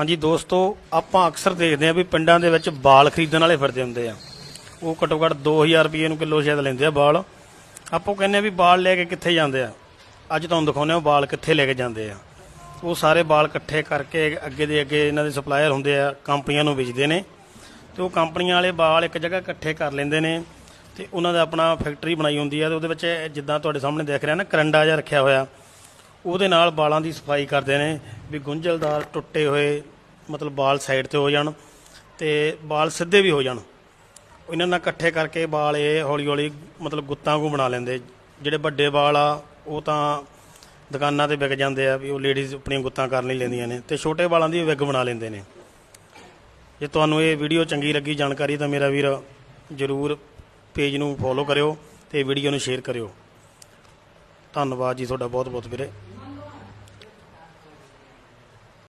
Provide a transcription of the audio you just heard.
ਹਾਂਜੀ ਦੋਸਤੋ, ਆਪਾਂ ਅਕਸਰ ਦੇਖਦੇ ਆ ਵੀ ਪਿੰਡਾਂ ਦੇ ਵਿੱਚ ਬਾਲ ਖਰੀਦਣ ਵਾਲੇ ਫਿਰਦੇ ਹੁੰਦੇ ਆ। ਉਹ ਘੱਟੋ ਘੱਟ 2000 ਰੁਪਏ ਨੂੰ ਕਿਲੋ ਸ਼ਾਇਦ ਲੈਂਦੇ ਆ ਬਾਲ। ਆਪੋ ਕਹਿੰਦੇ ਆ ਵੀ ਬਾਲ ਲੈ ਕੇ ਕਿੱਥੇ ਜਾਂਦੇ ਆ? ਅੱਜ ਤੁਹਾਨੂੰ ਦਿਖਾਉਂਦੇ ਆ ਉਹ ਬਾਲ ਕਿੱਥੇ ਲੈ ਕੇ ਜਾਂਦੇ ਆ। ਉਹ ਸਾਰੇ ਬਾਲ ਇਕੱਠੇ ਕਰਕੇ ਅੱਗੇ ਦੇ ਅੱਗੇ ਇਹਨਾਂ ਦੇ ਸਪਲਾਇਰ ਹੁੰਦੇ ਆ, ਕੰਪਨੀਆਂ ਨੂੰ ਵੇਚਦੇ ਨੇ। ਤੇ ਉਹ ਕੰਪਨੀਆਂ ਵਾਲੇ ਬਾਲ ਇੱਕ ਜਗ੍ਹਾ ਇਕੱਠੇ ਕਰ ਲੈਂਦੇ ਨੇ ਤੇ ਉਹਨਾਂ ਦਾ ਆਪਣਾ ਫੈਕਟਰੀ ਬਣਾਈ ਹੁੰਦੀ ਆ ਤੇ ਉਹਦੇ ਵਿੱਚ ਜਿੱਦਾਂ ਤੁਹਾਡੇ ਸਾਹਮਣੇ ਦੇਖ ਰਿਹਾ ਨਾ ਕਰੰਡਾ ਜਿਹਾ ਰੱਖਿਆ ਹੋਇਆ। ਉਹਦੇ ਨਾਲ ਬਾਲਾਂ ਦੀ ਸਫ਼ਾਈ ਕਰਦੇ ਨੇ। ਵੀ ਗੁੰਝਲਦਾਰ ਟੁੱਟੇ ਹੋਏ ਮਤਲਬ ਵਾਲ ਸਾਈਡ ਤੇ ਹੋ ਜਾਣ ਤੇ ਵਾਲ ਸਿੱਧੇ ਵੀ ਹੋ ਜਾਣ। ਇਹਨਾਂ ਨਾਲ ਇਕੱਠੇ ਕਰਕੇ ਵਾਲ ਇਹ ਹੌਲੀ ਹੌਲੀ ਮਤਲਬ ਗੁੱਤਾਂ ਨੂੰ ਬਣਾ ਲੈਂਦੇ। ਜਿਹੜੇ ਵੱਡੇ ਵਾਲ ਆ, ਉਹ ਤਾਂ ਦੁਕਾਨਾਂ ਤੇ ਵਿਕ ਜਾਂਦੇ ਆ ਵੀ ਉਹ ਲੇਡੀਜ਼ ਆਪਣੀਆਂ ਗੁੱਤਾਂ ਕਰਨ ਲਈ ਲੈਂਦੀਆਂ ਨੇ ਤੇ ਛੋਟੇ ਵਾਲਾਂ ਦੀ ਵਿਗ ਬਣਾ ਲੈਂਦੇ ਨੇ। ਜੇ ਤੁਹਾਨੂੰ ਇਹ ਵੀਡੀਓ ਚੰਗੀ ਲੱਗੀ, ਜਾਣਕਾਰੀ ਤਾਂ ਮੇਰਾ ਵੀਰ ਜਰੂਰ ਪੇਜ ਨੂੰ ਫੋਲੋ ਕਰਿਓ ਤੇ ਵੀਡੀਓ ਨੂੰ ਸ਼ੇਅਰ ਕਰਿਓ। ਧੰਨਵਾਦ ਜੀ ਤੁਹਾਡਾ ਬਹੁਤ ਬਹੁਤ ਵੀਰੇ।